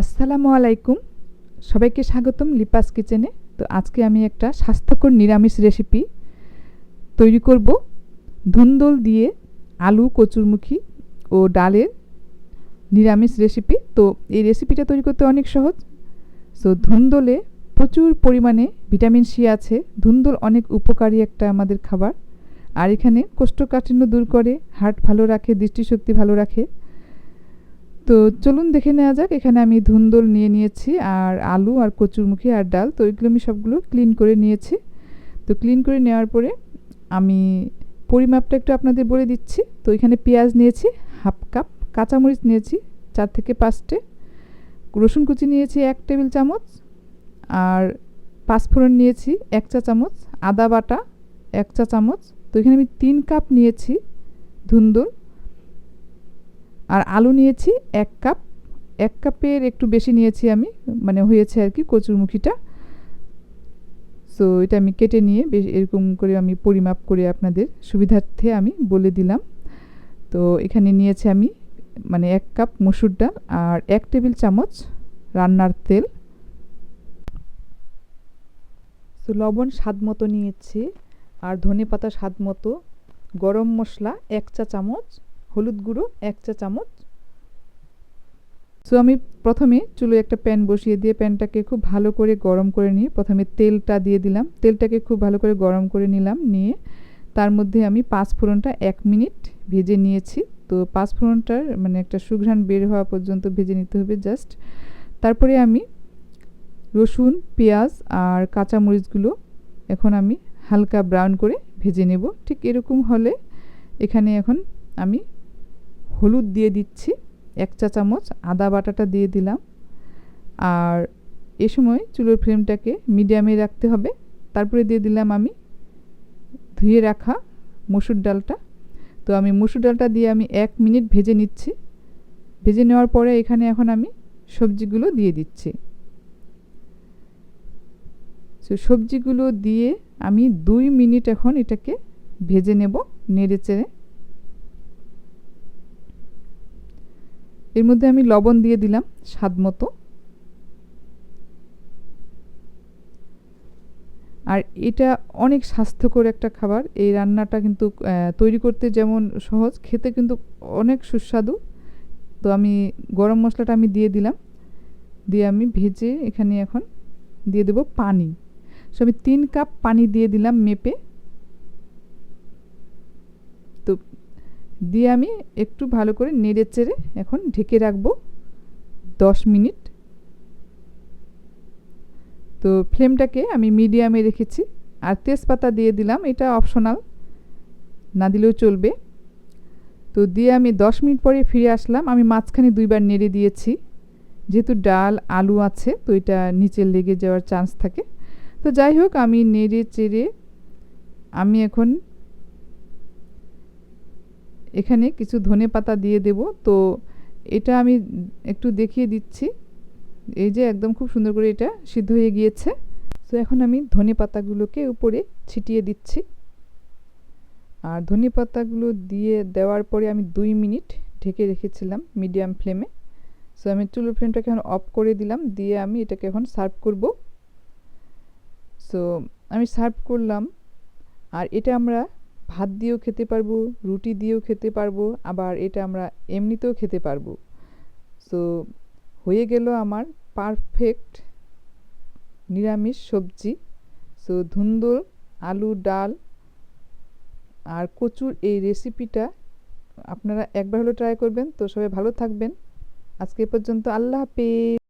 আসসালামু আলাইকুম। সবাইকে স্বাগতম লিপাস কিচেনে। তো আজকে আমি একটা স্বাস্থ্যকর নিরামিষ রেসিপি তৈরি করব। ধুন্দল দিয়ে আলু, কচুরমুখী ও ডালের নিরামিষ রেসিপি। তো এই রেসিপিটা তৈরি করতে অনেক সহজ। সো ধুন্দলে প্রচুর পরিমাণে ভিটামিন সি আছে। ধুন্দল অনেক উপকারী একটা আমাদের খাবার। আর এখানে কোষ্ঠকাঠিন্য দূর করে, হার্ট ভালো রাখে, দৃষ্টিশক্তি ভালো রাখে। তো চলুন দেখে নেওয়া যাক। এখানে আমি ধুন্দল নিয়ে নিয়েছি, আর আলু, আর কচুরমুখী, আর ডাল। তো এগুলো আমি সবগুলো ক্লিন করে নিয়েছি। তো ক্লিন করে নেওয়ার পরে আমি পরিমাপটা একটু আপনাদের বলে দিচ্ছি। তো এখানে পেঁয়াজ নিয়েছি, হাফ কাপ। কাঁচামরিচ নিয়েছি, চার থেকে পাঁচটে। রসুন কুচি নিয়েছি, এক টেবিল চামচ। আর পাঁচফোড়ন নিয়েছি, এক চা চামচ। আদা বাটা, এক চা চামচ। তো এখানে আমি তিন কাপ নিয়েছি ধুন্দল। আর আলু নিয়েছি এক কাপ। এক কাপের একটু বেশি নিয়েছি আমি মানে হয়েছে আর কি কচুরমুখিটা। সো এটা আমি কেটে নিয়ে বেশ এরকম করে আমি পরিমাপ করে আপনাদের সুবিধার্থে আমি বলে দিলাম। তো, এখানে নিয়েছি আমি মানে এক কাপ মসুর ডাল আর এক টেবিল চামচ রান্নার তেল। তো লবণ স্বাদ মতো নিয়েছি আর ধনে পাতা স্বাদ মতো। গরম মশলা এক চা চামচ। হলুদ গুঁড়ো, এক চা চামচ। সো আমি প্রথমে চুলো একটা প্যান বসিয়ে দিয়ে প্যানটাকে খুব ভালো করে গরম করে নিয়ে প্রথমে তেলটা দিয়ে দিলাম। তেলটাকে খুব ভালো করে গরম করে নিলাম, নিয়ে তার মধ্যে আমি পাঁচ ফোড়নটা এক মিনিট ভেজে নিয়েছি। তো পাঁচ ফোড়নটার মানে একটা সুঘ্রাণ বের হওয়া পর্যন্ত ভেজে নিতে হবে জাস্ট। তারপরে আমি রসুন, পেঁয়াজ আর কাঁচামরিচগুলো এখন আমি হালকা ব্রাউন করে ভেজে নেব। ঠিক এরকম হলে এখানে এখন আমি হলুদ দিয়ে দিচ্ছি, এক চা চামচ, আদা বাটাটা দিয়ে দিলাম। আর এ সময় চুলোর ফ্লেমটাকে মিডিয়ামে রাখতে হবে। তারপরে দিয়ে দিলাম আমি ধুয়ে রাখা মসুর ডালটা। তো আমি মসুর ডালটা দিয়ে আমি এক মিনিট ভেজে নিচ্ছি। ভেজে নেওয়ার পরে এখানে এখন আমি সবজিগুলো দিয়ে দিচ্ছি। তো সবজিগুলো দিয়ে আমি দুই মিনিট এখন এটাকে ভেজে নেব নেড়ে চেড়ে এর মধ্যে আমি লবণ দিয়ে দিলাম স্বাদ মতো। আর এটা অনেক স্বাস্থ্যকর একটা খাবার। এই রান্নাটা কিন্তু তৈরি করতে যেমন সহজ, খেতে কিন্তু অনেক সুস্বাদু। তো আমি গরম মশলাটা আমি দিয়ে দিলাম। দিয়ে আমি ভেজে এখানে এখন দিয়ে দেব পানি। সো আমি তিন কাপ পানি দিয়ে দিলাম মেপে তো দিয়ে আমি একটু ভালো করে নেড়ে চেড়ে এখন ঢেকে রাখব দশ মিনিট। তো ফ্লেমটাকে আমি মিডিয়ামে রেখেছি। আর তেজপাতা দিয়ে দিলাম, এটা অপশনাল, না দিলেও চলবে। তো দিয়ে আমি দশ মিনিট পরে ফিরে আসলাম। আমি মাঝখানে দুইবার নেড়ে দিয়েছি। যেহেতু ডাল, আলু আছে, তো এটা নিচে লেগে যাওয়ার চান্স থাকে। তো যাই হোক, আমি নেড়ে চেড়ে আমি এখন এখানে কিছু ধনে পাতা দিয়ে দেব। তো এটা আমি একটু দেখিয়ে দিচ্ছি। এই যে একদম খুব সুন্দর করে এটা সিদ্ধ হয়ে গিয়েছে। তো এখন আমি ধনে পাতাগুলোকে উপরে ছিটিয়ে দিচ্ছি। আর ধনে পাতাগুলো দিয়ে দেওয়ার পরে আমি দুই মিনিট ঢেকে রেখেছিলাম মিডিয়াম ফ্লেমে। সো আমি চুলোর ফ্লেমটাকে এখন অফ করে দিলাম। দিয়ে আমি এটাকে এখন সার্ভ করব। সো আমি সার্ভ করলাম। আর এটা আমরা ভাত দিয়েও খেতে পারব, রুটি দিয়েও খেতে পারব, আবার এটা আমরা এমনিতেও খেতে পারব। সো হয়ে গেল আমার পারফেক্ট নিরামিষ সবজি। সো ধুন্দল, আলু, ডাল আর কচুর এই রেসিপিটা আপনারা একবার হলো ট্রাই করবেন। তো সবাই ভালো থাকবেন। আজকে পর্যন্ত আল্লাহ হাফিজ।